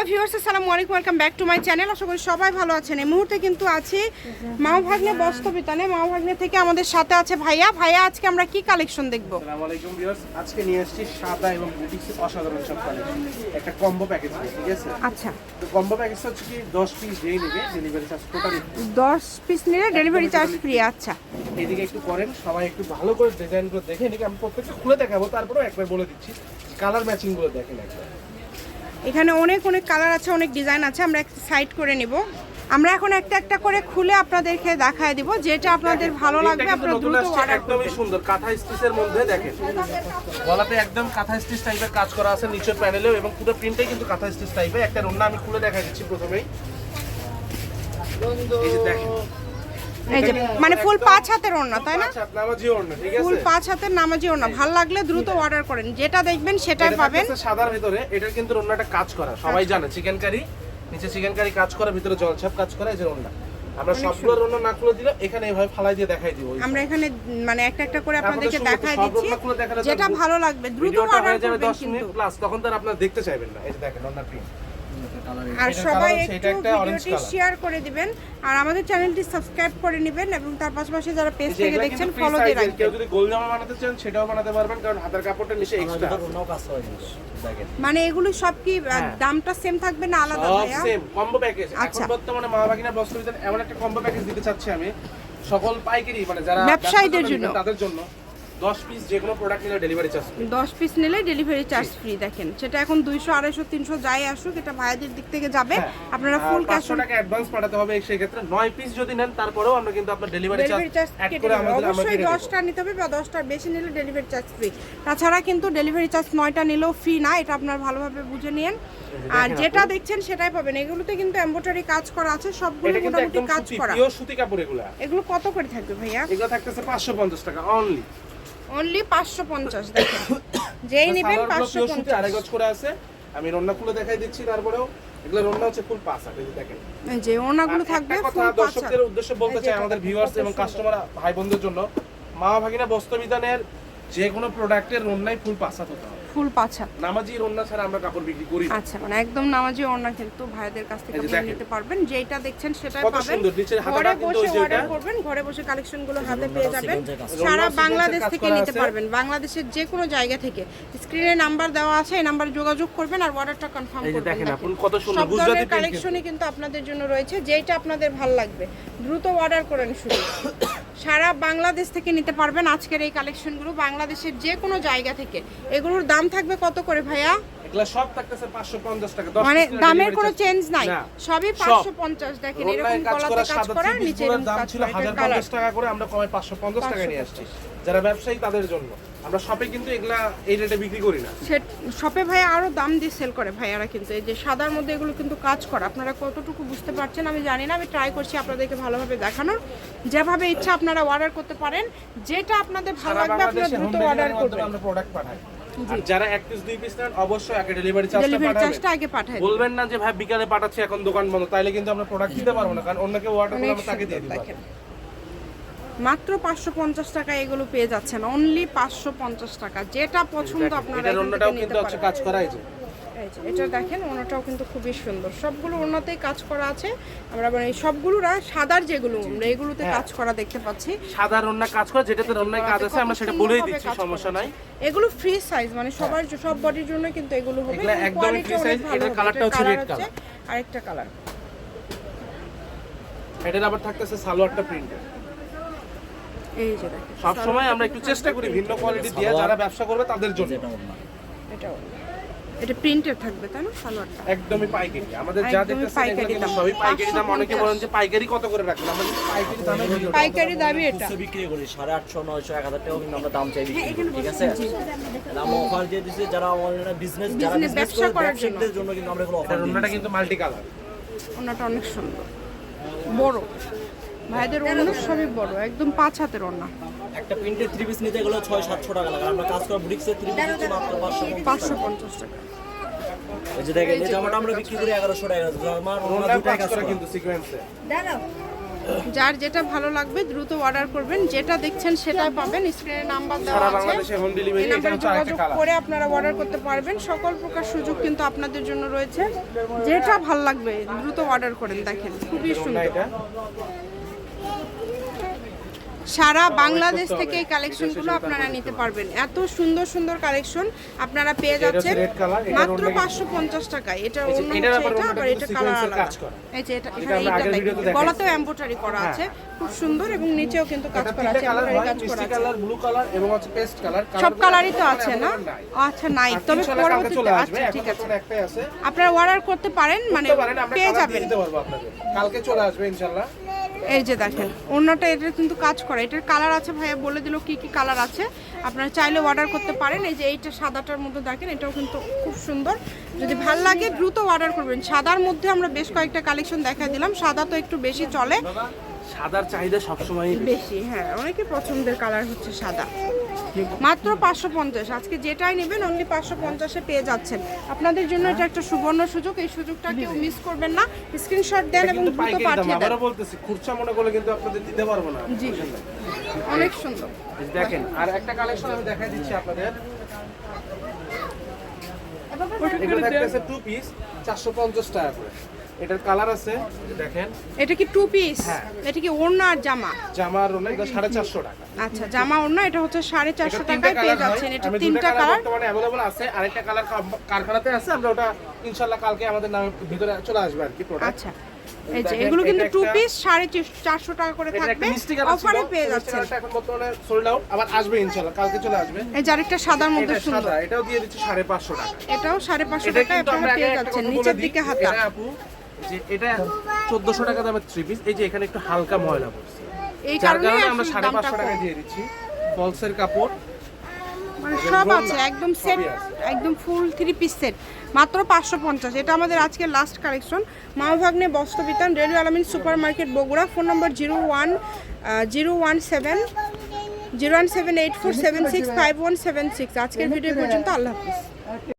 Hello viewers আসসালামু আলাইকুম welcome back to my channel. আশা করি সবাই ভালো আছেন। এই মুহূর্তে কিন্তু আছি মাও ভাগ্নে বস্তবিতানে মাও ভাগ্নে থেকে আমাদের সাথে আছে ভাইয়া। ভাইয়া আজকে আমরা কি কালেকশন দেখব? আসসালামু আলাইকুম ভিউয়ার্স আজকে নিয়ে এসেছি সাদা এবং বুটিক্সের অসাধারণ সব কালেকশন একটা কম্বো প্যাকেজ ঠিক আছে? আচ্ছা। তো কম্বো প্যাকেজ হচ্ছে কি 10 পিস যেই নেবে ডেলিভারি চার্জ টোটালি দশ পিস নিলে ডেলিভারি চার্জ ফ্রি আচ্ছা। এদিকে একটু করেন সবাই একটু ভালো করে ডিজাইনগুলো দেখে নিকে। আমি প্রত্যেকটা খুলে দেখাবো তারপরেও একবার বলে দিচ্ছি। কালার ম্যাচিংগুলো দেখেন একবার। এখানে অনেক অনেক কালার আছে অনেক ডিজাইন আছে আমরা একটা সাইড করে নিব। আমরা এখন একটা একটা করে খুলে আপনাদেরকে দেখায় দিব যেটা আপনাদের ভালো লাগবে আপনারা দ্রুত অর্ডার একদমই সুন্দর কাঁথা স্টিচের মধ্যে দেখেন। গলাতে একদম কাঁথা স্টিচ টাইপের কাজ করা আছে নিচের প্যানেলেও এবং পুরো প্রিন্টটাই কিন্তু কাঁথা স্টিচ টাইপের একটা রন্না আমি খুলে দেখা দিচ্ছি প্রথমেই। এই যে দেখেন এই যে মানে ফুল পাঁচ হাতের ওড়না তাই না? ওড়না, ফুল পাঁচ হাতের নামাজি ওড়না ভালো লাগলে দ্রুত অর্ডার করেন যেটা দেখবেন সেটাই পাবেন। সাদার ভিতরে এটার কিন্তু রন্নাটা কাজ করা সবাই জানে চিকেন কারি নিচে চিকেন কারি কাজ করা ভিতরে জলছাপ কাজ করা এই যে রন্না আমরা সবগুলো রন্না না খুলে দিলে এখানে এভাবে ফালাই দিয়ে দেখাই দিব আমরা এখানে মানে একটা একটা করে আপনাদেরকে তো দিচ্ছি। তো যেটা ভালো লাগবে দ্রুত অর্ডার করবেন 10 মিনিট কিন্তু। প্লাস তখন তার আপনারা দেখতে চাইবেন না। এই যে দেখেন রন্না প্রিন্ট আর সবাই একটু ভিডিওটি শেয়ার করে দিবেন। আর আমাদের চ্যানেলটি সাবস্ক্রাইব করে নেবেন এবং তার পাশাপাশি যারা পেজ থেকে দেখছেন ফলো দিয়ে এর। কেউ যদি গোল জামা বানাতে চান সেটাও বানাতে পারবেন কারণ হাতের কাপড়টা নিচে এক্সট্রা মানে এগুলো সব কি হ্যাঁ। দামটা সেম থাকবে না আলাদা সব ভাইয়া? সেম কম্বো প্যাকেজ এখন আচ্ছা। বর্তমানে মা বাগিনা বস্ত্র বিতান এমন একটা কম্বো প্যাকেজ দিতে চাচ্ছি আমি। সকল পাইকারি মানে যারা ব্যবসায়ীদের জন্য। তাদের জন্য। 10 পিস যে কোনো প্রোডাক্ট নিলে ডেলিভারি চার্জ দশ পিস নিলে ডেলিভারি চার্জ ফ্রি দেখেন। সেটা এখন দুইশো আড়াইশো তিনশো যাই আসুক এটা ভাইয়াদের দিক থেকে যাবে। আপনারা ফুল ক্যাশ 500 টাকা অ্যাডভান্স পাঠাতে হবে সেই ক্ষেত্রে 9 পিস যদি নেন তারপরেও আমরা কিন্তু আপনার ডেলিভারি চার্জ অ্যাড করে আমাদের অবশ্যই কেটে দেব। দশটা নিতে হবে বা দশটার বেশি নিলে ডেলিভারি চার্জ ফ্রি তাছাড়া কিন্তু ডেলিভারি চার্জ নয়টা নিলেও ফ্রি না এটা আপনার ভালোভাবে বুঝে নিন আর যেটা দেখছেন সেটাই পাবেন। এগুলোতে কিন্তু এমব্রয়ডারি কাজ করা আছে সবগুলো মোটামুটি কাজ করা। পিওর সুতি কাপড় এগুলা। এগুলো কত করে থাকবে ভাইয়া? এগুলো থাকতেছে 550 টাকা অনলি অনলি পাঁচশো পঞ্চাশ দেখেন। যেই নেবেন পাঁচশো পিওর সুতি পঞ্চাশ আড়াই গজ করে আছে। আমি রন্না খুলে দেখাই দিচ্ছি তারপরেও এগুলো রন্না হচ্ছে ফুল পাঁচ হাত এই দেখেন। যে ওনাগুলো থাকবে ফুল পাঁচ দর্শকদের উদ্দেশ্যে বলতে চাই আমাদের ভিউয়ার্স এবং কাস্টমার ভাই বোনদের জন্য মা ভাগিনা বস্ত্রবিধানের যে কোনো প্রোডাক্টের রন্নাই ফুল পাঁচ হাত হতে হবে। ফুল পাছা। হাত নামাজি রন্না ছাড়া আমরা কাপড় বিক্রি করি আচ্ছা মানে একদম নামাজি ওড়না কিন্তু ভাইদের কাছ থেকে দেখেন। নিতে পারবেন। যেটা দেখছেন সেটাই কত পাবেন। ঘরে কিন্তু বসে অর্ডার করবেন ঘরে বসে কালেকশনগুলো হাতে পেয়ে যাবেন। সারা বাংলাদেশ থেকে নিতে পারবেন। বাংলাদেশের যে কোনো জায়গা থেকে স্ক্রিনে নাম্বার দেওয়া আছে এই নাম্বারে যোগাযোগ করবেন আর অর্ডারটা কনফার্ম এই যে করবেন দেখেন দেখেন। আপনি কত সুন্দর সব গুজরাটি ধরনের কালেকশনই কিন্তু আপনাদের জন্য রয়েছে যেটা আপনাদের ভালো লাগবে। দ্রুত অর্ডার করেন শুরু সারা বাংলাদেশ থেকে নিতে পারবেন আজকের এই কালেকশনগুলো বাংলাদেশের যে কোনো জায়গা থেকে। এগুলোর দাম থাকবে কত করে ভাইয়া? এগুলা সব থাকতেছে 550 টাকা 10 মানে দামের কোনো চেঞ্জ নাই। সবই সব। পাঁচশো পঞ্চাশ দেখেন এরকম কলাতে কাজ করা নিচে দাম ছিল করা 1050 টাকা করে আমরা কমে 550 টাকা নিয়ে আসছি। যারা ব্যবসায়ী তাদের জন্য। আমরা শপে কিন্তু এগুলা এই রেটে বিক্রি করি না। শপে ভাই আরও দাম দিয়ে সেল করে ভাইয়ারা কিন্তু। এই যে সাদার মধ্যে এগুলো কিন্তু কাজ করে। আপনারা কতটুকু বুঝতে পারছেন আমি জানি না। আমি ট্রাই করছি আপনাদেরকে ভালোভাবে দেখানোর। যেভাবে ইচ্ছা আপনারা অর্ডার করতে পারেন। যেটা আপনাদের ভালো লাগবে আপনারা দ্রুত অর্ডার করবেন। আমরা প্রোডাক্ট পাঠাই। যারা এক পিস দুই পিস নেন অবশ্যই আগে ডেলিভারি চার্জটা পাঠাবেন চার্জটা আগে পাঠাই বলবেন না যে ভাই বিকালে পাঠাচ্ছি এখন দোকান বন্ধ। তাইলে কিন্তু আমরা প্রোডাক্ট দিতে পারব না কারণ অন্য কেউ অর্ডার অনেক আমরা তাকে দিয়ে দিব মাত্র পাঁচশো পঞ্চাশ টাকা এগুলো পেয়ে যাচ্ছেন। অনলি পাঁচশো পঞ্চাশ টাকা। যেটা পছন্দ আপনারা। কাজ যে, এটা দেখেন ওনাটাও কিন্তু খুবই সুন্দর। সবগুলো ওনাতেই কাজ করা আছে। আমরা মানে সবগুলো সাদার যেগুলো আমরা এগুলোতে হ্যাঁ। কাজ করা দেখতে পাচ্ছি। সাদা রন্না কাজ করা যেটাতে রন্নায় কাজ আছে আমরা সেটা বলেই দিচ্ছি সমস্যা নাই। এগুলো ফ্রি সাইজ মানে সবার সব বডির জন্য কিন্তু এগুলো হবে অনেক size, ভালো এটার কালারটা হচ্ছে red কালার আরেকটা কালার এটার আবার থাকতেছে সালোয়ারটা প্রিন্ট এই যে দেখেন সব সময় আমরা একটু চেষ্টা করি ভিন্ন কোয়ালিটি দিয়ে যারা ব্যবসা করবে তাদের জন্য। এটাও এটা প্রিন্টের থাকবে তাই না? সালোয়ারটা। একদমই পাইকারি। আমাদের যা দেখতেছেন পাইকারি দাম। সবই পাইকারি দাম। অনেকে বলেন যে পাইকারি কত করে রাখেন আমরা পাইকারি দামে পাইকারি দাবি এটা। বিক্রি করি। সাড়ে আটশো নয়শো এক হাজার কিন্তু আমরা দাম চাই বিক্রি ঠিক আছে? আমরা অফার দিয়ে দিচ্ছি যারা অনলাইনে বিজনেস যারা বিজনেস ব্যবসা করার জন্য। কিন্তু আমরা এগুলো অফার রন্নাটা কিন্তু মাল্টি কালার ওনাটা অনেক সুন্দর। বড়। ভাইদের অন্য সবই বড় একদম পাঁচ হাতের ওড়না। একটা প্রিন্টের থ্রি পিস নিতে গেলে ছয় সাতশো টাকা লাগে। আমরা কাজ করা ব্রিক্সের থ্রি পিস হচ্ছে মাত্র পাঁচশো পাঁচশো পঞ্চাশ টাকা। এই যে দেখেন এই জামাটা আমরা বিক্রি করি এগারোশো টাকা। আমার ওনার দুটাই কাজ কাজ করা করা। কিন্তু সিকোয়েন্সে যার যেটা ভালো লাগবে দ্রুত অর্ডার করবেন। যেটা দেখছেন সেটাই পাবেন। স্ক্রিনে নাম্বার দেওয়া সারা আছে। এই নাম্বারে যোগাযোগ করে আপনারা অর্ডার করতে পারবেন। সকল প্রকার সুযোগ কিন্তু আপনাদের জন্য রয়েছে। যেটা ভালো লাগবে দ্রুত অর্ডার করেন। দেখেন খুবই সুন্দর। এটা? সারা বাংলাদেশ থেকে। এই কালেকশনগুলো আপনারা নিতে পারবেন। এত সুন্দর সুন্দর কালেকশন আপনারা পেয়ে যাচ্ছেন মাত্র পাঁচশো পঞ্চাশ টাকায়। এটা অন্য এটা আবার এটা কালার আলাদা। এই যে এটা এখানে। গলাতেও এমব্রয়ডারি করা আছে। খুব সুন্দর এবং নিচেও কিন্তু কাজ করা আছে। কাজ করা আছে কালার ব্লু কালার এবং হচ্ছে পেস্ট কালার সব কালারই তো আছে না? আচ্ছা নাই। তবে চলে পরবর্তীতে আসবে আচ্ছা ঠিক আছে। আপনারা অর্ডার করতে পারেন মানে পেয়ে যাবেন। কালকে চলে আসবে ইনশাআল্লাহ। এই যে দেখেন অন্যটা এটা কিন্তু কাজ করে। এটার কালার আছে ভাইয়া, বলে দিল কি কি কালার আছে। আপনারা চাইলে অর্ডার করতে পারেন। এই যে এইটা সাদাটার মধ্যে দেখেন, এটাও কিন্তু খুব সুন্দর। যদি ভালো লাগে, দ্রুত অর্ডার করবেন। সাদার মধ্যে আমরা বেশ কয়েকটা কালেকশন দেখা দিলাম। সাদা তো একটু বেশি চলে। সাদার চাহিদা সবসময় বেশি। হ্যাঁ অনেকে পছন্দের কালার হচ্ছে সাদা। মাত্র পাঁচশো পঞ্চাশ আজকে যেটাই নেবেন অনলি পাঁচশো পঞ্চাশে পেয়ে যাচ্ছেন। আপনাদের জন্য এটা একটা সুবর্ণ সুযোগ এই সুযোগটা কেউ মিস করবেন না। স্ক্রিনশট দেন এবং দ্রুত পাঠিয়ে দেন। আবারও বলতেছি খুচরা মনে করলে কিন্তু আপনাদের দিতে পারব না। জি অনেক সুন্দর। দেখেন আর একটা কালেকশন আমি দেখাই দিচ্ছি আপনাদের। এগুলো থাকতেছে টু পিস চারশো পঞ্চাশ টাকা করে। এটার কালার আছে দেখেন। এটা কি টু পিস হ্যাঁ। এটা কি ওড়না আর জামা? জামার ওনা এটা সাড়ে চারশো টাকা। আচ্ছা জামা ওড়না এটা হচ্ছে সাড়ে চারশো এটা তিনটা টাকায় পেয়ে যাচ্ছেন। এটা তিনটা কালার। বর্তমানে অ্যাভেলেবল আছে আরেকটা কালার কারখানাতে আছে আমরা ওটা ইনশাআল্লাহ কালকে আমাদের নামে ভিতরে চলে আসবে আর কি প্রোডাক্ট আচ্ছা। এই যে এগুলো কিন্তু টু পিস সাড়ে চারশো টাকা করে থাকবে। অফারে পেয়ে যাচ্ছেন। এখন বর্তমানে সোল্ড আউট আবার আসবে ইনশাআল্লাহ কালকে চলে আসবে। এই যে আরেকটা সাদার মধ্যে সুন্দর। সাদা এটাও দিয়ে দিচ্ছি সাড়ে পাঁচশো টাকা। এটাও সাড়ে পাঁচশো এটা টাকায় আপনারা পেয়ে যাচ্ছেন। নিচের দিকে হাতা। এটা আপু যে এটা চোদ্দশো টাকা দামের থ্রি পিস এই যে এখানে একটু হালকা ময়লা পড়ছে। এই যার কারণে আমরা সাড়ে পাঁচশো টাকা দিয়ে দিচ্ছি। ফলসের কাপড়। মানে সব আছে একদম সেট একদম ফুল থ্রি পিস সেট মাত্র পাঁচশো পঞ্চাশ। এটা আমাদের আজকের লাস্ট কালেকশন মাওভাগ্নে বস্ত্রবিতান railway Alamin super market Bogura. Phone নম্বর zero one zero one seven zero one seven eight four seven six five one seven six. আজকের ভিডিও পর্যন্ত আল্লাহ হাফিজ।